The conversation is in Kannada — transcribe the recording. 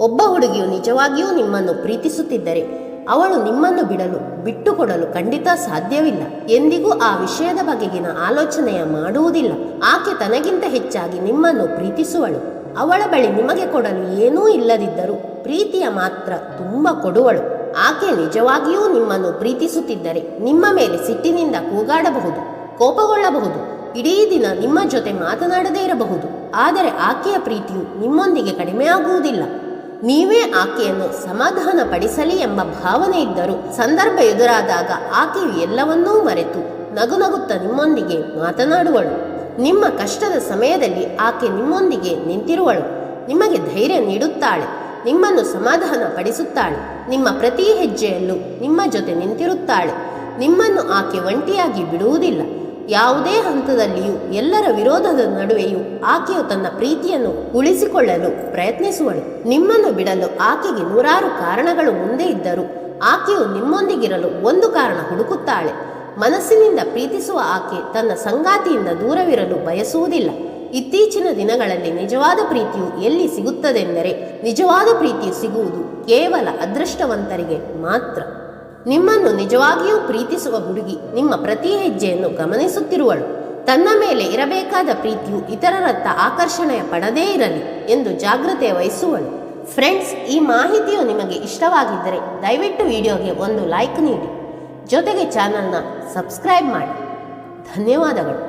ಒಬ್ಬ ಹುಡುಗಿಯು ನಿಜವಾಗಿಯೂ ನಿಮ್ಮನ್ನು ಪ್ರೀತಿಸುತ್ತಿದ್ದರೆ ಅವಳು ನಿಮ್ಮನ್ನು ಬಿಡಲು, ಬಿಟ್ಟುಕೊಡಲು ಖಂಡಿತ ಸಾಧ್ಯವಿಲ್ಲ. ಎಂದಿಗೂ ಆ ವಿಷಯದ ಬಗೆಗಿನ ಆಲೋಚನೆಯ ಮಾಡುವುದಿಲ್ಲ. ಆಕೆ ತನಗಿಂತ ಹೆಚ್ಚಾಗಿ ನಿಮ್ಮನ್ನು ಪ್ರೀತಿಸುವಳು. ಅವಳ ಬಳಿ ನಿಮಗೆ ಕೊಡಲು ಏನೂ ಇಲ್ಲದಿದ್ದರೂ ಪ್ರೀತಿಯ ಮಾತ್ರ ತುಂಬ ಕೊಡುವಳು. ಆಕೆ ನಿಜವಾಗಿಯೂ ನಿಮ್ಮನ್ನು ಪ್ರೀತಿಸುತ್ತಿದ್ದರೆ ನಿಮ್ಮ ಮೇಲೆ ಸಿಟ್ಟಿನಿಂದ ಕೂಗಾಡಬಹುದು, ಕೋಪಗೊಳ್ಳಬಹುದು. ಇಡೀ ದಿನ ನಿಮ್ಮ ಜೊತೆ ಮಾತನಾಡದೇ ಇರಬಹುದು. ಆದರೆ ಆಕೆಯ ಪ್ರೀತಿಯು ನಿಮ್ಮೊಂದಿಗೆ ಕಡಿಮೆಯಾಗುವುದಿಲ್ಲ. ನೀವೇ ಆಕೆಯನ್ನು ಸಮಾಧಾನ ಪಡಿಸಲಿ ಎಂಬ ಭಾವನೆ ಇದ್ದರು ಸಂದರ್ಭ ಎದುರಾದಾಗ ಆಕೆಯು ಎಲ್ಲವನ್ನೂ ಮರೆತು ನಗುನಗುತ್ತ ನಿಮ್ಮೊಂದಿಗೆ ಮಾತನಾಡುವಳು. ನಿಮ್ಮ ಕಷ್ಟದ ಸಮಯದಲ್ಲಿ ಆಕೆ ನಿಮ್ಮೊಂದಿಗೆ ನಿಂತಿರುವಳು. ನಿಮಗೆ ಧೈರ್ಯ ನೀಡುತ್ತಾಳೆ. ನಿಮ್ಮನ್ನು ಸಮಾಧಾನ ಪಡಿಸುತ್ತಾಳೆ ನಿಮ್ಮ ಪ್ರತಿ ಹೆಜ್ಜೆಯಲ್ಲೂ ನಿಮ್ಮ ಜೊತೆ ನಿಂತಿರುತ್ತಾಳೆ. ನಿಮ್ಮನ್ನು ಆಕೆ ಒಂಟಿಯಾಗಿ ಬಿಡುವುದಿಲ್ಲ. ಯಾವುದೇ ಹಂತದಲ್ಲಿಯೂ ಎಲ್ಲರ ವಿರೋಧದ ನಡುವೆಯೂ ಆಕೆಯು ತನ್ನ ಪ್ರೀತಿಯನ್ನು ಉಳಿಸಿಕೊಳ್ಳಲು ಪ್ರಯತ್ನಿಸುವಳು. ನಿಮ್ಮನ್ನು ಬಿಡಲು ಆಕೆಗೆ ನೂರಾರು ಕಾರಣಗಳು ಮುಂದೆ ಇದ್ದರೂ ಆಕೆಯು ನಿಮ್ಮೊಂದಿಗಿರಲು ಒಂದು ಕಾರಣ ಹುಡುಕುತ್ತಾಳೆ. ಮನಸ್ಸಿನಿಂದ ಪ್ರೀತಿಸುವ ಆಕೆ ತನ್ನ ಸಂಗಾತಿಯಿಂದ ದೂರವಿರಲು ಬಯಸುವುದಿಲ್ಲ. ಇತ್ತೀಚಿನ ದಿನಗಳಲ್ಲಿ ನಿಜವಾದ ಪ್ರೀತಿಯು ಎಲ್ಲಿ ಸಿಗುತ್ತದೆಂದರೆ ನಿಜವಾದ ಪ್ರೀತಿಯು ಸಿಗುವುದು ಕೇವಲ ಅದೃಷ್ಟವಂತರಿಗೆ ಮಾತ್ರ. ನಿಮ್ಮನ್ನು ನಿಜವಾಗಿಯೂ ಪ್ರೀತಿಸುವ ಹುಡುಗಿ ನಿಮ್ಮ ಪ್ರತಿ ಹೆಜ್ಜೆಯನ್ನು ಗಮನಿಸುತ್ತಿರುವಳು. ತನ್ನ ಮೇಲೆ ಇರಬೇಕಾದ ಪ್ರೀತಿಯು ಇತರರತ್ತ ಆಕರ್ಷಣೆಯ ಪಡದೇ ಇರಲಿ ಎಂದು ಜಾಗ್ರತೆ ವಹಿಸುವಳು. ಫ್ರೆಂಡ್ಸ್, ಈ ಮಾಹಿತಿಯು ನಿಮಗೆ ಇಷ್ಟವಾಗಿದ್ದರೆ ದಯವಿಟ್ಟು ವಿಡಿಯೋಗೆ ಒಂದು ಲೈಕ್ ನೀಡಿ. ಜೊತೆಗೆ ಚಾನಲ್ನ ಸಬ್ಸ್ಕ್ರೈಬ್ ಮಾಡಿ. ಧನ್ಯವಾದಗಳು.